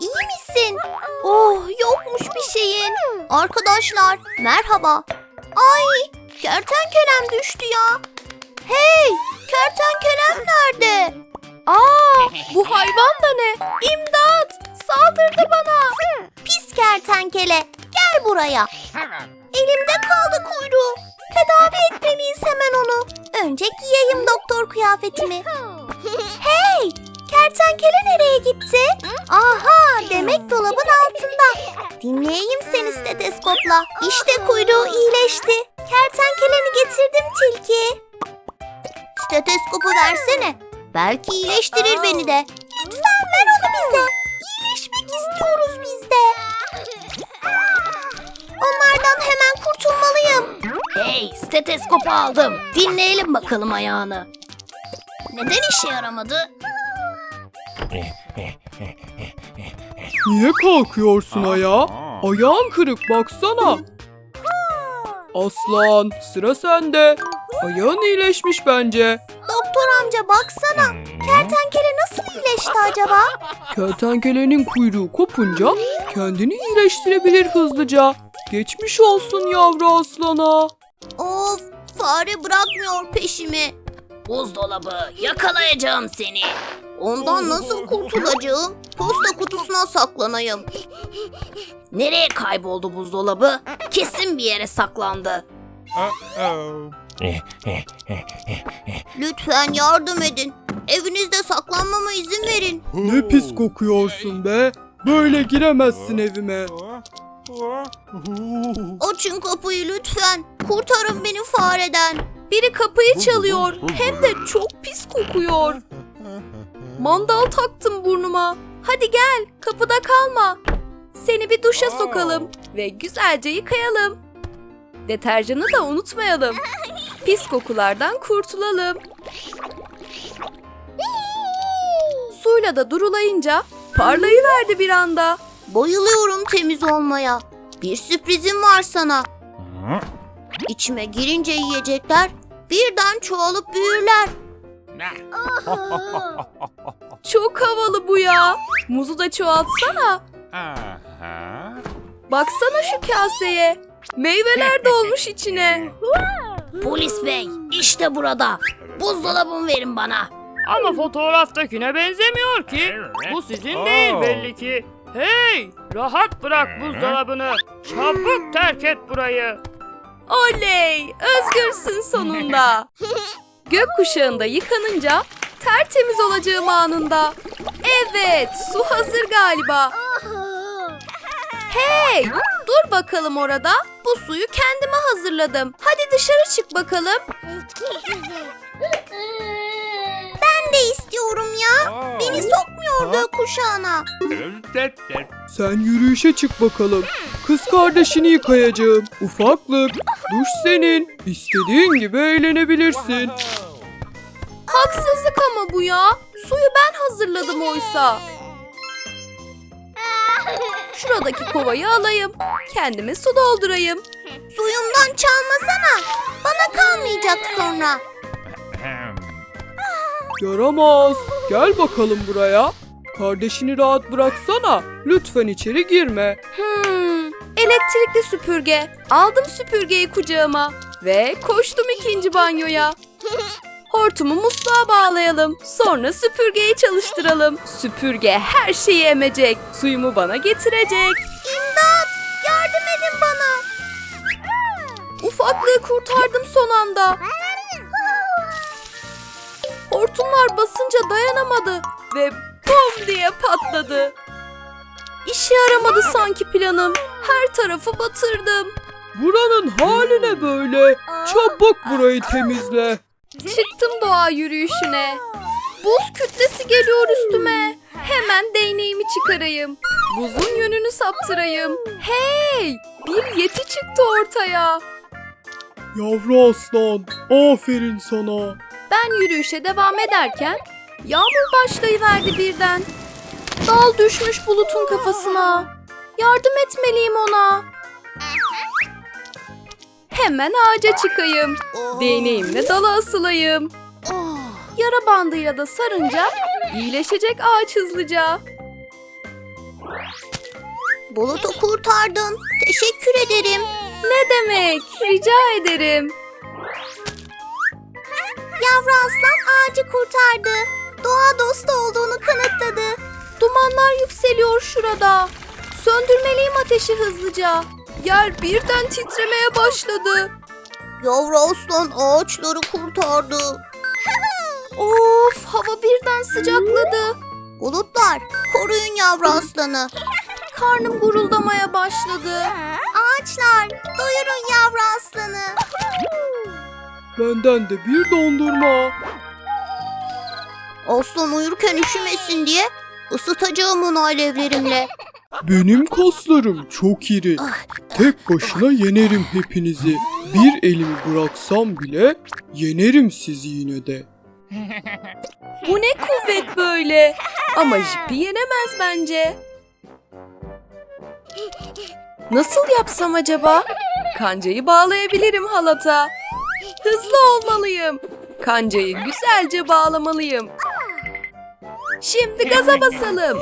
iyi misin? Oh yokmuş bir şeyin. Arkadaşlar merhaba. Ay kertenkelem düştü ya. Hey kertenkelem nerede? Aa, bu hayvan da ne? İmdat! Saldırdı bana. Pis kertenkele gel buraya. Elimde kaldı kuyruğu. Tedavi etmeliyiz hemen onu. Önce giyeyim doktor kıyafetimi. hey! Kertenkele nereye gitti? Aha! Demek dolabın altında. Dinleyeyim seni steteskopla. İşte kuyruğu iyileşti. Kertenkeleni getirdim tilki. Steteskopu versene. Belki iyileştirir beni de. Lütfen ver onu bize. İyileşmek istiyoruz biz de. Onlardan hemen kurtulmalıyım. Hey, stetoskopu aldım. Dinleyelim bakalım ayağını. Neden işe yaramadı? Niye kalkıyorsun ayağa? Ayağın kırık baksana. Aslan sıra sende. Ayağın iyileşmiş bence. Doktor amca baksana. Kertenkele nasıl iyileşti acaba? Kertenkelenin kuyruğu kopunca kendini iyileştirebilir hızlıca. Geçmiş olsun yavru aslana. Of fare bırakmıyor peşimi. Buzdolabı, yakalayacağım seni. Ondan nasıl kurtulacağım? Posta kutusuna saklanayım. Nereye kayboldu buzdolabı? Kesin bir yere saklandı. Lütfen yardım edin. Evinizde saklanmama izin verin. Ne pis kokuyorsun be. Böyle giremezsin evime. Açın kapıyı lütfen. Kurtarın beni fareden. Biri kapıyı çalıyor. Hem de çok pis kokuyor. Mandal taktım burnuma. Hadi gel, kapıda kalma. Seni bir duşa sokalım ve güzelce yıkayalım. Deterjanı da unutmayalım. Pis kokulardan kurtulalım. Suyla da durulayınca parlayıverdi bir anda. Bayılıyorum temiz olmaya. Bir sürprizim var sana. İçime girince yiyecekler birden çoğalıp büyürler. Çok havalı bu ya. Muzu da çoğaltsana. Baksana şu kaseye. Meyveler dolmuş içine. Polis bey, işte burada. Buzdolabımı verin bana. Ama fotoğraftakine benzemiyor ki. Bu sizin değil belli ki. Hey! Rahat bırak buzdolabını. Çabuk terk et burayı. Oley! Özgürsün sonunda. Gökkuşağında yıkanınca tertemiz olacağım anında. Evet, su hazır galiba. Hey! Dur bakalım orada. Bu suyu kendime hazırladım. Hadi dışarı çık bakalım. Ben de istiyorum ya. Beni sokmuyor gökkuşağına. Sen yürüyüşe çık bakalım. Kız kardeşini yıkayacağım. Ufaklık, duş senin. İstediğin gibi eğlenebilirsin. Haksızlık ama bu ya. Suyu ben hazırladım oysa. Şuradaki kovayı alayım. Kendime su doldurayım. Suyumdan çalmasana. Bana kalmayacak sonra. Yaramaz. Gel bakalım buraya. Kardeşini rahat bıraksana. Lütfen içeri girme. Hmm, elektrikli süpürge. Aldım süpürgeyi kucağıma ve koştum ikinci banyoya. Hortumu musluğa bağlayalım. Sonra süpürgeyi çalıştıralım. Süpürge her şeyi emecek. Suyumu bana getirecek. İmdat! Yardım edin bana. Ufaklığı kurtardım son anda. Hortumlar basınca dayanamadı ve bum diye patladı. İşe yaramadı sanki planım. Her tarafı batırdım. Buranın hali ne böyle? Çabuk burayı temizle. Çıktım doğa yürüyüşüne. Buz kütlesi geliyor üstüme. Hemen değneğimi çıkarayım. Buzun yönünü saptırayım. Hey! Bir yeti çıktı ortaya. Yavru aslan, aferin sana. Ben yürüyüşe devam ederken yağmur başlayıverdi birden. Dal düşmüş bulutun kafasına. Yardım etmeliyim ona. Hemen ağaca çıkayım. Değneğimle dala asılayım. Yara bandıyla da sarınca iyileşecek ağaç hızlıca. Bulut'u kurtardın. Teşekkür ederim. Ne demek? Rica ederim. Yavru aslan ağacı kurtardı. Doğa dostu olduğunu kanıtladı. Dumanlar yükseliyor şurada. Söndürmeliyim ateşi hızlıca. Yer birden titremeye başladı. Yavru aslan ağaçları kurtardı. Of hava birden sıcakladı. Bulutlar koruyun yavru aslanı. Karnım guruldamaya başladı. Ağaçlar doyurun yavru aslanı. Benden de bir dondurma. Aslan uyurken üşümesin diye ısıtacağım onu alevlerimle. Benim kaslarım çok iri. Tek başına yenerim hepinizi. Bir elimi bıraksam bile yenerim sizi yine de. Bu ne kuvvet böyle? Ama jipi yenemez bence. Nasıl yapsam acaba? Kancayı bağlayabilirim halata. Hızlı olmalıyım. Kancayı güzelce bağlamalıyım. Şimdi gaza basalım.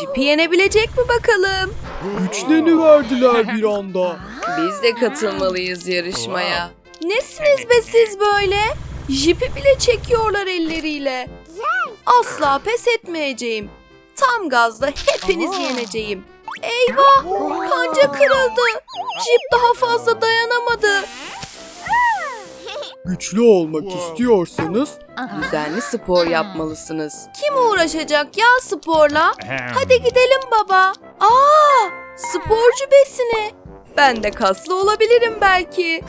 Jipi yenebilecek mi bakalım? Güçleniverdiler bir anda. Biz de katılmalıyız yarışmaya. Nesiniz be siz böyle? Jipi bile çekiyorlar elleriyle. Asla pes etmeyeceğim. Tam gazla hepinizi yeneceğim. Eyvah! Kanca kırıldı. Jip daha fazla dayanamadı. Güçlü olmak istiyorsanız Düzenli spor yapmalısınız. Kim uğraşacak ya sporla? Hadi gidelim baba. Aa, sporcu besini. Ben de kaslı olabilirim belki.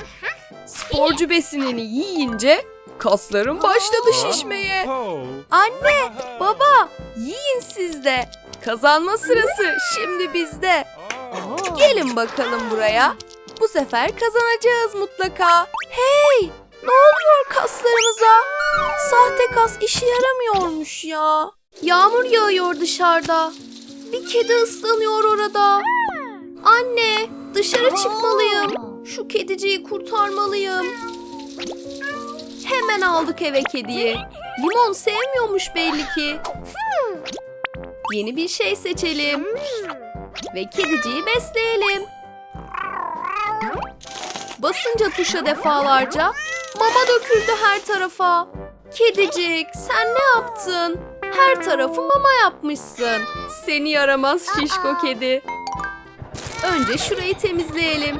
Sporcu besinini yiyince kaslarım başladı şişmeye. Anne, baba, yiyin siz de. Kazanma sırası şimdi bizde. Gelin bakalım buraya. Bu sefer kazanacağız mutlaka. Hey, ne oluyor kaslarımıza? Sahte kas işe yaramıyormuş ya. Yağmur yağıyor dışarıda. Bir kedi ıslanıyor orada. Anne, dışarı çıkmalıyım. Şu kediciyi kurtarmalıyım. Hemen aldık eve kediyi. Limon sevmiyormuş belli ki. Yeni bir şey seçelim. Ve kediciyi besleyelim. Basınca tuşa defalarca mama döküldü her tarafa. Kedicik sen ne yaptın? Her tarafı mama yapmışsın. Seni yaramaz şişko kedi. Önce şurayı temizleyelim.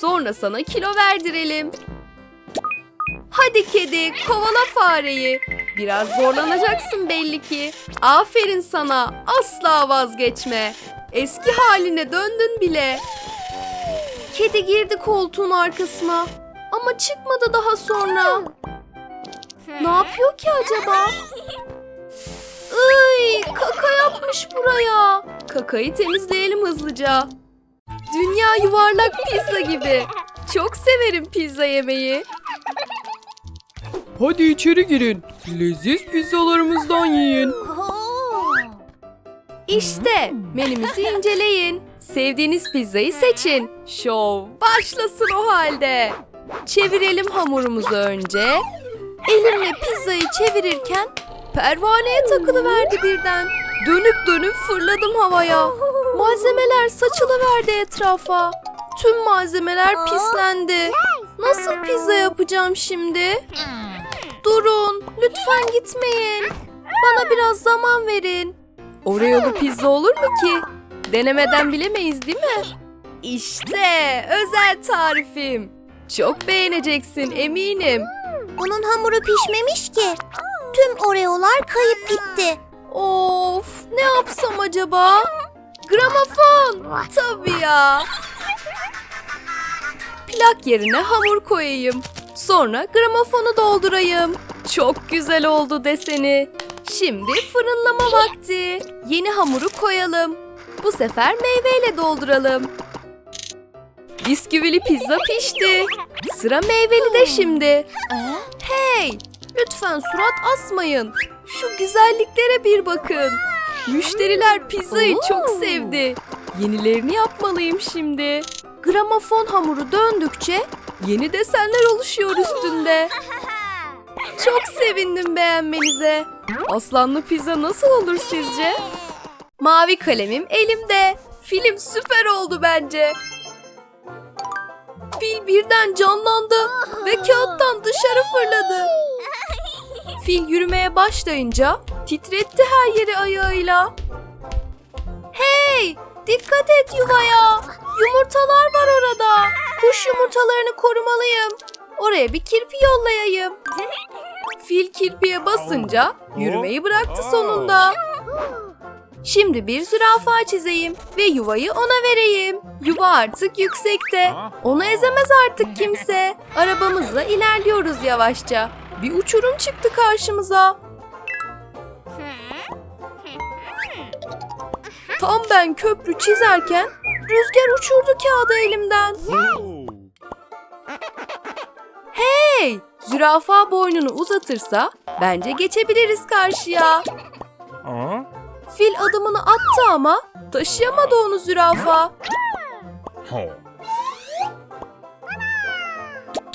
Sonra sana kilo verdirelim. Hadi kedi kovala fareyi. Biraz zorlanacaksın belli ki. Aferin sana asla vazgeçme. Eski haline döndün bile. Kedi girdi koltuğun arkasına. Ama çıkmadı daha sonra. Ne yapıyor ki acaba? Iy, kaka yapmış buraya. Kakayı temizleyelim hızlıca. Dünya yuvarlak pizza gibi. Çok severim pizza yemeyi. hadi içeri girin. Leziz pizzalarımızdan yiyin. İşte menümüzü inceleyin. Sevdiğiniz pizzayı seçin. Şov başlasın o halde. Çevirelim hamurumuzu önce. Elimle pizzayı çevirirken pervaneye takılıverdi birden. Dönüp dönüp fırladım havaya. Malzemeler saçılıverdi etrafa. Tüm malzemeler pislendi. Nasıl pizza yapacağım şimdi? Durun, lütfen gitmeyin. Bana biraz zaman verin. Oreo'lu pizza olur mu ki? Denemeden bilemeyiz değil mi? İşte özel tarifim. Çok beğeneceksin eminim. Bunun hamuru pişmemiş ki. Tüm oreolar kayıp gitti. Of ne yapsam acaba? Gramofon. Tabii ya. Plak yerine hamur koyayım. Sonra gramofonu doldurayım. Çok güzel oldu deseni. Şimdi fırınlama vakti. Yeni hamuru koyalım. Bu sefer meyveyle dolduralım. Bisküvili pizza pişti. Sıra meyveli de şimdi. Hey, lütfen surat asmayın. Şu güzelliklere bir bakın. Müşteriler pizzayı çok sevdi. Yenilerini yapmalıyım şimdi. Gramofon hamuru döndükçe yeni desenler oluşuyor üstünde. Çok sevindim beğenmenize. Aslanlı pizza nasıl olur sizce? Mavi kalemim elimde. Film süper oldu bence. Fil birden canlandı ve kağıttan dışarı fırladı. Fil yürümeye başlayınca titretti her yeri ayağıyla. Hey! Dikkat et yuvaya! Yumurtalar var orada. Kuş yumurtalarını korumalıyım. Oraya bir kirpi yollayayım. Fil kirpiye basınca yürümeyi bıraktı sonunda. Şimdi bir zürafa çizeyim ve yuvayı ona vereyim. Yuva artık yüksekte. Onu ezemez artık kimse. Arabamızla ilerliyoruz yavaşça. Bir uçurum çıktı karşımıza. Tam ben köprü çizerken rüzgar uçurdu kağıdı elimden. Hey! Zürafa boynunu uzatırsa bence geçebiliriz karşıya. Fil adımını attı ama taşıyamadı onu zürafa.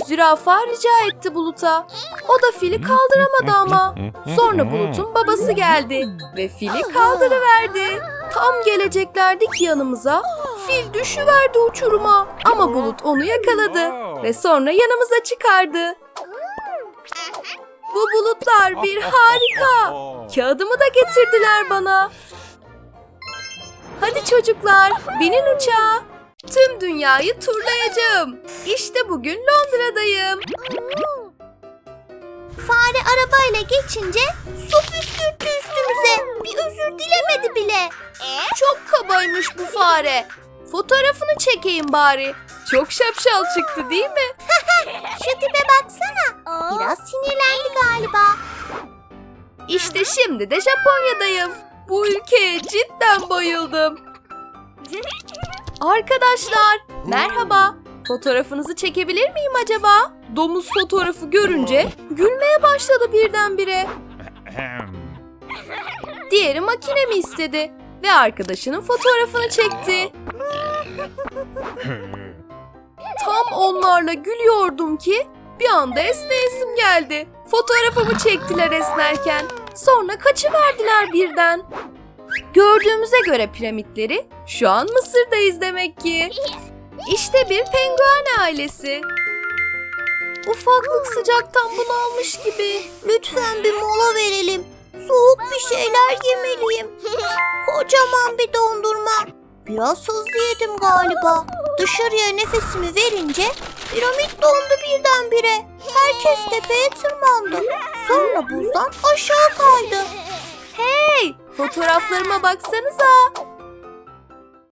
Zürafa rica etti Bulut'a. O da fili kaldıramadı ama. Sonra Bulut'un babası geldi ve fili kaldırıverdi. Tam geleceklerdi ki yanımıza fil düşüverdi uçuruma. Ama Bulut onu yakaladı ve sonra yanımıza çıkardı. Bulutlar bir harika. Kağıdımı da getirdiler bana. Hadi çocuklar, binin uçağa. Tüm dünyayı turlayacağım. İşte bugün Londra'dayım. Fare arabayla geçince su püskürttü üstümüze. Bir özür dilemedi bile. Çok kabaymış bu fare. Fotoğrafını çekeyim bari. Çok şapşal çıktı değil mi? Şu tipe baksana. Biraz sinirlendi galiba. İşte şimdi de Japonya'dayım. Bu ülkeye cidden bayıldım. Arkadaşlar, merhaba. Fotoğrafınızı çekebilir miyim acaba? Domuz fotoğrafı görünce gülmeye başladı birdenbire. Diğeri makinemi istedi ve arkadaşının fotoğrafını çekti. Tam onlarla gülüyordum ki bir anda esneyesim geldi. Fotoğrafımı çektiler esnerken. Sonra kaçıverdiler birden. Gördüğümüze göre piramitleri şu an Mısır'dayız demek ki. İşte bir penguen ailesi. Ufaklık sıcaktan bunalmış gibi. Lütfen bir mola verelim. Soğuk bir şeyler yemeliyim. Kocaman bir dondurma. Biraz hızlı yedim galiba. Dışarıya nefesimi verince piramit dondu birdenbire. Herkes tepeye tırmandı. Sonra buzdan aşağı kaydı. Hey, fotoğraflarıma baksanıza.